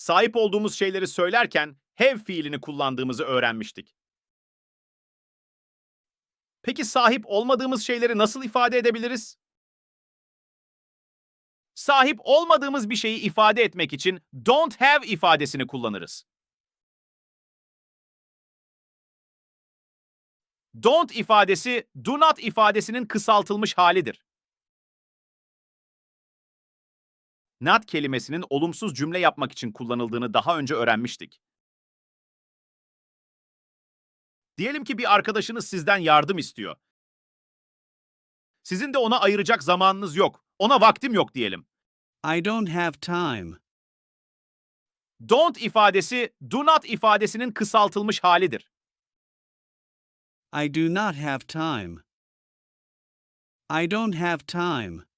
sahip olduğumuz şeyleri söylerken have fiilini kullandığımızı öğrenmiştik. Peki sahip olmadığımız şeyleri nasıl ifade edebiliriz? Sahip olmadığımız bir şeyi ifade etmek için don't have ifadesini kullanırız. Don't ifadesi do not ifadesinin kısaltılmış halidir. Not kelimesinin olumsuz cümle yapmak için kullanıldığını daha önce öğrenmiştik. Diyelim ki bir arkadaşınız sizden yardım istiyor. Sizin de ona ayıracak zamanınız yok. Ona vaktim yok diyelim. I don't have time. Don't ifadesi do not ifadesinin kısaltılmış halidir. I do not have time. I don't have time.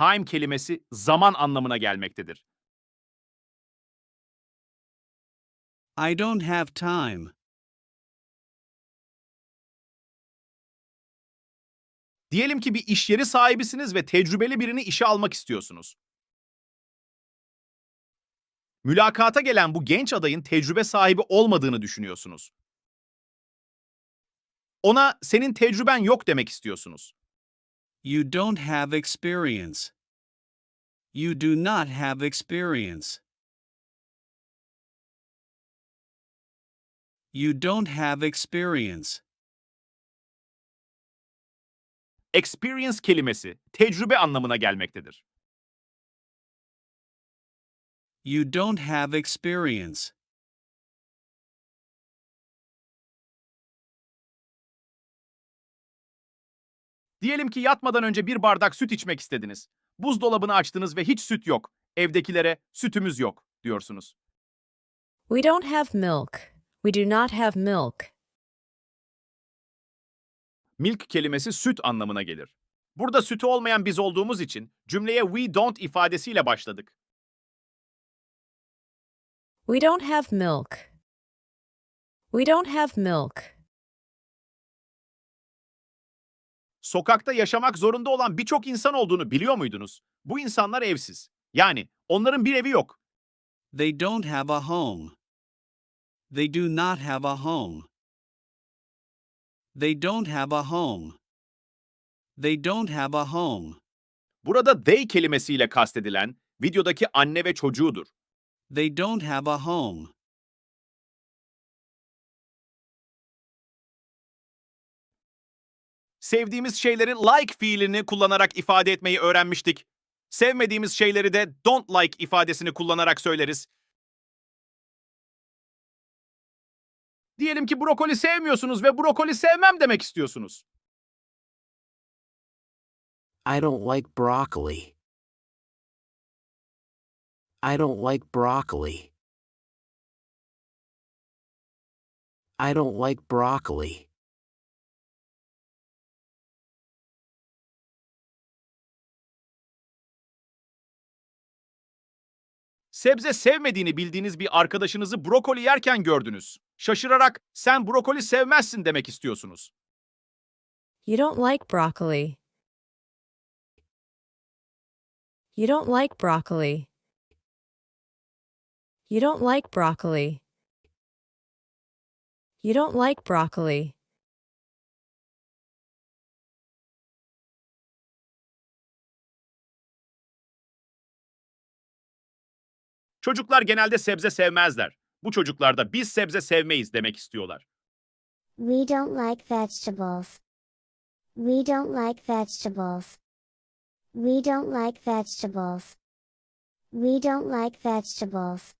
Time kelimesi zaman anlamına gelmektedir. I don't have time. Diyelim ki bir iş yeri sahibisiniz ve tecrübeli birini işe almak istiyorsunuz. Mülakata gelen bu genç adayın tecrübe sahibi olmadığını düşünüyorsunuz. Ona senin tecrüben yok demek istiyorsunuz. You don't have experience. You do not have experience. You don't have experience. Experience kelimesi tecrübe anlamına gelmektedir. You don't have experience. Diyelim ki yatmadan önce bir bardak süt içmek istediniz. Buzdolabını açtınız ve hiç süt yok. Evdekilere sütümüz yok diyorsunuz. We don't have milk. We do not have milk. Milk kelimesi süt anlamına gelir. Burada sütü olmayan biz olduğumuz için cümleye we don't ifadesiyle başladık. We don't have milk. We don't have milk. Sokakta yaşamak zorunda olan birçok insan olduğunu biliyor muydunuz? Bu insanlar evsiz. Yani onların bir evi yok. They don't have a home. They do not have a home. They don't have a home. They don't have a home. Burada they kelimesiyle kastedilen videodaki anne ve çocuğudur. They don't have a home. Sevdiğimiz şeyleri like fiilini kullanarak ifade etmeyi öğrenmiştik. Sevmediğimiz şeyleri de don't like ifadesini kullanarak söyleriz. Diyelim ki brokoli sevmiyorsunuz ve brokoli sevmem demek istiyorsunuz. I don't like broccoli. I don't like broccoli. I don't like broccoli. Sebze sevmediğini bildiğiniz bir arkadaşınızı brokoli yerken gördünüz. Şaşırarak sen brokoli sevmezsin demek istiyorsunuz. You don't like broccoli. You don't like broccoli. You don't like broccoli. You don't like broccoli. Çocuklar genelde sebze sevmezler. Bu çocuklar da biz sebze sevmeyiz demek istiyorlar. We don't like vegetables. We don't like vegetables. We don't like vegetables. We don't like vegetables.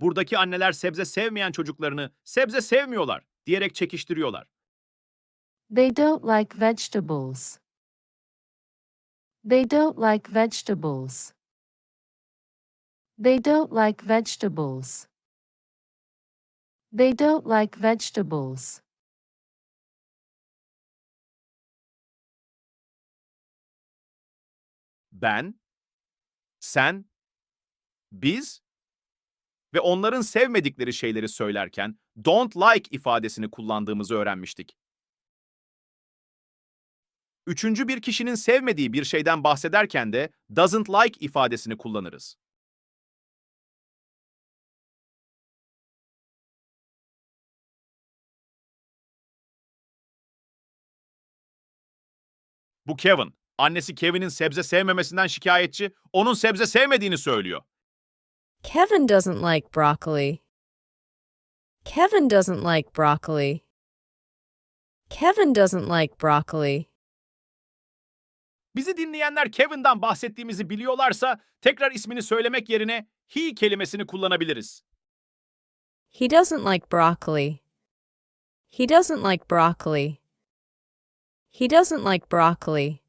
Buradaki anneler sebze sevmeyen çocuklarını sebze sevmiyorlar diyerek çekiştiriyorlar. They don't like vegetables. They don't like vegetables. They don't like vegetables. They don't like vegetables. Ben, sen, biz ve onların sevmedikleri şeyleri söylerken don't like ifadesini kullandığımızı öğrenmiştik. Üçüncü bir kişinin sevmediği bir şeyden bahsederken de doesn't like ifadesini kullanırız. Bu Kevin. Annesi Kevin'in sebze sevmemesinden şikayetçi, onun sebze sevmediğini söylüyor. Kevin doesn't like broccoli. Kevin doesn't like broccoli. Kevin doesn't like broccoli. Bizi dinleyenler Kevin'dan bahsettiğimizi biliyorlarsa tekrar ismini söylemek yerine he kelimesini kullanabiliriz. He doesn't like broccoli. He doesn't like broccoli. He doesn't like broccoli.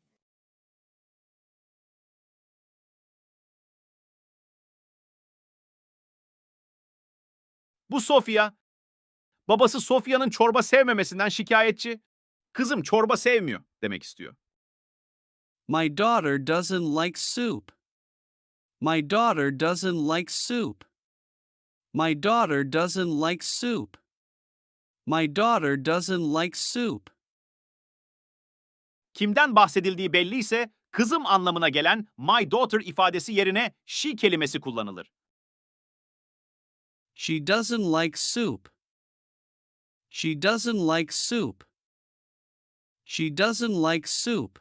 Bu Sofia. Babası Sofia'nın çorba sevmemesinden şikayetçi. Kızım çorba sevmiyor demek istiyor. My daughter doesn't like soup. My daughter doesn't like soup. My daughter doesn't like soup. My daughter doesn't like soup. Kimden bahsedildiği belliyse kızım anlamına gelen my daughter ifadesi yerine she kelimesi kullanılır. She doesn't like soup. She doesn't like soup. She doesn't like soup.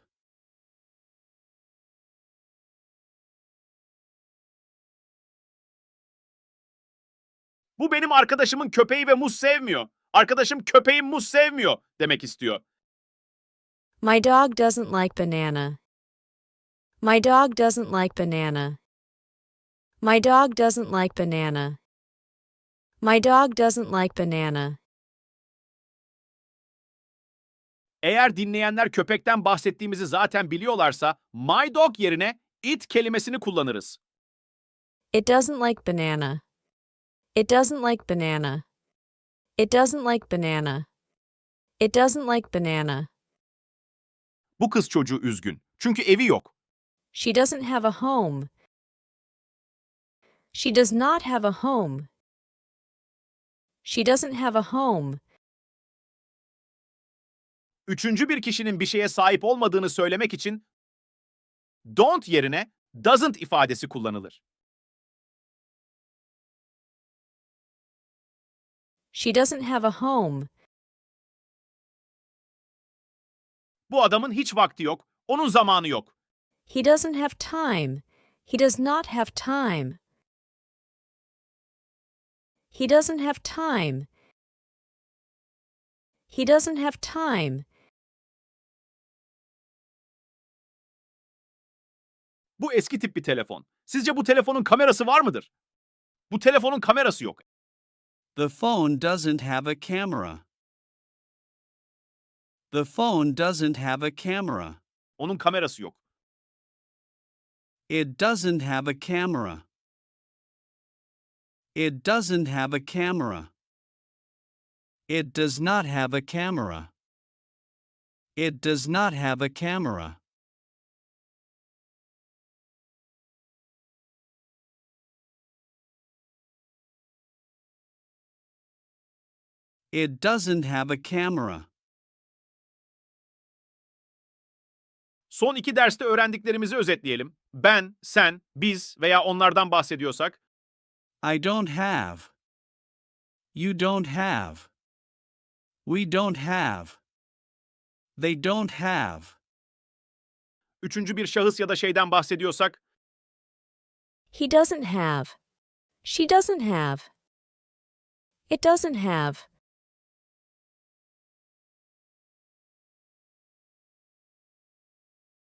Bu benim arkadaşımın köpeği ve muz sevmiyor. Arkadaşım köpeğim muz sevmiyor demek istiyor. My dog doesn't like banana. My dog doesn't like banana. My dog doesn't like banana. My dog doesn't like banana. Eğer dinleyenler köpekten bahsettiğimizi zaten biliyorlarsa my dog yerine it kelimesini kullanırız. It doesn't like banana. It doesn't like banana. It doesn't like banana. It doesn't like banana. Bu kız çocuğu üzgün. Çünkü evi yok. She doesn't have a home. She does not have a home. She doesn't have a home. Üçüncü bir kişinin bir şeye sahip olmadığını söylemek için don't yerine doesn't ifadesi kullanılır. She doesn't have a home. Bu adamın hiç vakti yok. Onun zamanı yok. He doesn't have time. He does not have time. He doesn't have time. He doesn't have time. Bu eski tip bir telefon. Sizce bu telefonun kamerası var mıdır? Bu telefonun kamerası yok. The phone doesn't have a camera. The phone doesn't have a camera. Onun kamerası yok. It doesn't have a camera. It doesn't have a camera. It does not have a camera. It does not have a camera. It doesn't have a camera. Son iki derste öğrendiklerimizi özetleyelim. Ben, sen, biz veya onlardan bahsediyorsak I don't have. You don't have. We don't have. They don't have. üçüncü bir şahıs ya da şeyden bahsediyorsak He doesn't have. She doesn't have. It doesn't have.